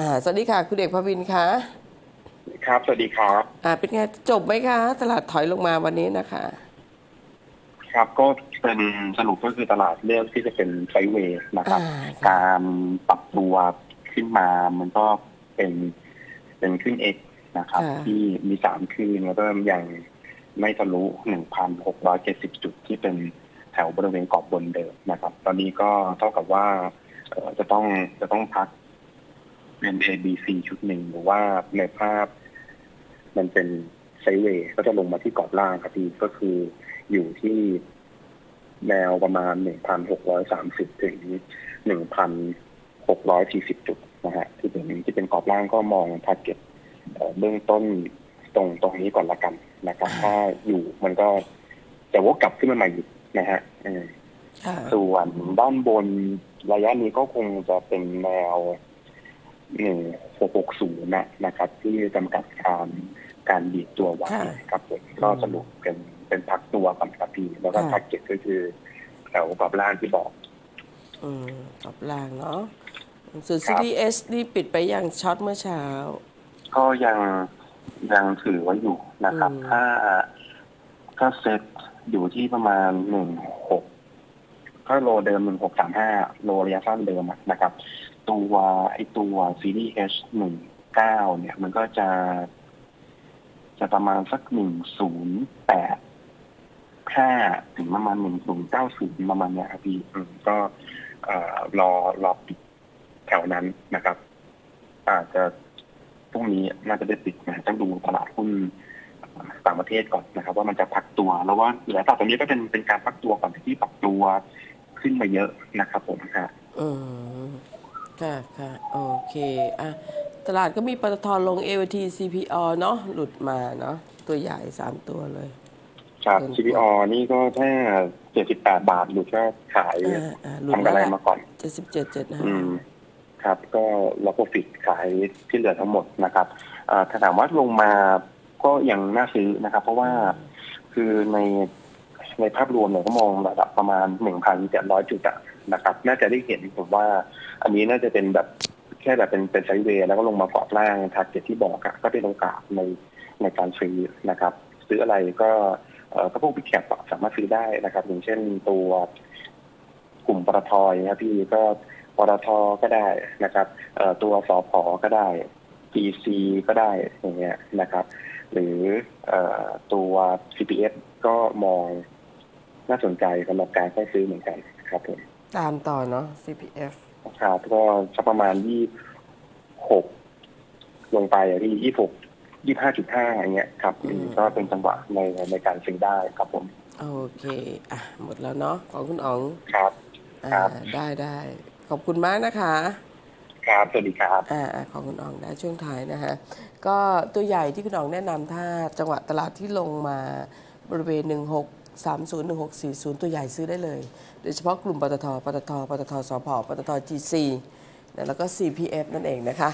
อ่าสวัสดีค่ะ คุณเอกพวินคะครับ สวัสดีครับ อ่า เป็นไงจบไหมคะ ตลาดถอยลงมาวันนี้นะคะ ครับก็เป็นสรุปก็คือตลาดเลือกที่จะเป็นไซด์เวย์นะครับอ่าการปรับตัวขึ้นมามันก็เป็นเป็นขึ้นเอกนะครับ ที่มีสามคืนแล้วก็ยังไม่ทะลุหนึ่งพันหกร้อยเจ็ดสิบจุดที่เป็นแถวบริเวณกรอบบนเดิมนะครับ ตอนนี้ก็เท่ากับว่าเอ่อจะต้องจะต้องพัก เป็น A B C ชุดหนึ่งหรือว่าในภาพ มันเป็นไซด์เวย์ก็จะลงมาที่กรอบล่างครับพี่ก็คืออยู่ที่แนวประมาณ1,630ถึง1,640จุดนะฮะที่เป็นที่เป็นกรอบล่างก็มองทาร์เก็ตเบื้องต้นตรงตรงนี้ก่อนละกันนะครับถ้าอยู่มันก็จะวกกลับขึ้นมาใหม่อีกนะฮะอืมค่ะส่วนด้านบนระยะนี้ก็คงจะเป็นแนว หนึ่งหกหกศูนย์นะนะครับ ที่จำกัดการการดีดตัวไว้ค่ะครับผมก็สรุปเป็นเป็นพักตัวก่อนครับพี่แล้วก็ค่ะพักเก็ตก็คือแถวกรอบล่างที่บอก อืมกรอบล่างเนาะส่วนครับ CDS นี่ปิดไปอย่างช็อตเมื่อเช้า ก็ยังยังถือไว้อยู่นะครับอืมถ้าถ้าเซ็ตอยู่ที่ประมาณหนึ่งหกถ้าโลเดิมหนึ่งหกสามห้าโลระยะสั้นเดิมอะนะครับ ตัวไอตัวซีรีส์ H หนึ่งเก้าเนี่ย มันก็จะ จะประมาณสักหนึ่งศูนย์แปดห้าถึงประมาณหนึ่งศูนย์เก้าศูนย์ประมาณเนี้ยครับพี่ก็รอรอปิดแถวนั้นนะครับ อาจจะพรุ่งนี้น่าจะได้ปิดนะต้องดูตลาดหุ้นต่างประเทศก่อนนะครับ ว่ามันจะพักตัวแล้วว่าหลือตลาดตรงนี้ก็เป็นเป็นการพักตัวก่อนที่ปรับตัวขึ้นมาเยอะนะครับผมค่ะอืม ค่ะค่ะโอเคอะตลาดก็มีปตทลง AVT CPO เนาะหลุดมาเนาะตัวใหญ่สามตัวเลย ครับเป็น CPO นี่ก็ถ้าเจ็ดสิบแปดบาทหลุดก็ขายอ่าอ่าหลุดทำกำไรมาก่อนเจ็ดสิบเจ็ดเจ็ดห้าอืมครับ ก็ล็อกโปรฟิตขายที่เหลือทั้งหมดนะครับอ่าถ้าถามว่าลงมาก็ยังน่าซื้อนะครับ เพราะว่าคือใน ในภาพรวมเนี่ยก็มองระดับประมาณหนึ่งพันเจ็ดร้อยจุดนะครับ น่าจะได้เห็นผมว่า อันนี้น่าจะเป็นแบบแค่แบบเป็นเป็นไซเวย์แล้วก็ลงมากรอบล่างทาร์เก็ตที่บอกอะก็เป็นโอกาสในในการซื้อนะครับ ซื้ออะไรก็เอ่อก็พวกพิกแคปสามารถซื้อได้นะครับ อย่างเช่นตัวกลุ่มปตทนะครับพี่ก็ปตทก็ได้นะครับเอ่อตัวสอพอก็ได้ GC ก็ได้อย่างเงี้ยนะครับ หรือเอ่อตัว CPF ก็มอง น่าสนใจสำหรับการเข้าซื้อเหมือนกันครับผมตามต่อเนาะ CPF ครับก็สักประมาณยี่หกลงไปอะที่ยี่หกยี่ห้าจุดห้าอย่างเงี้ยครับอืมก็เป็นจังหวะในในการซื้อได้ครับผม โอเค อะ หมดแล้วเนาะของคุณอ๋องครับอ่าครับได้ได้ขอบคุณมากนะคะ ครับ สวัสดีครับ อ่าอ่าของคุณอ๋องได้ช่วงท้ายนะฮะ ก็ตัวใหญ่ที่คุณอ๋องแนะนำถ้าจังหวะตลาดที่ลงมาบริเวณ1630 1640 ตัวใหญ่ซื้อได้เลย โดยเฉพาะกลุ่มปตท ปตท ปตทสพปตท GC นะแล้วก็ CPF นั่นเองนะคะ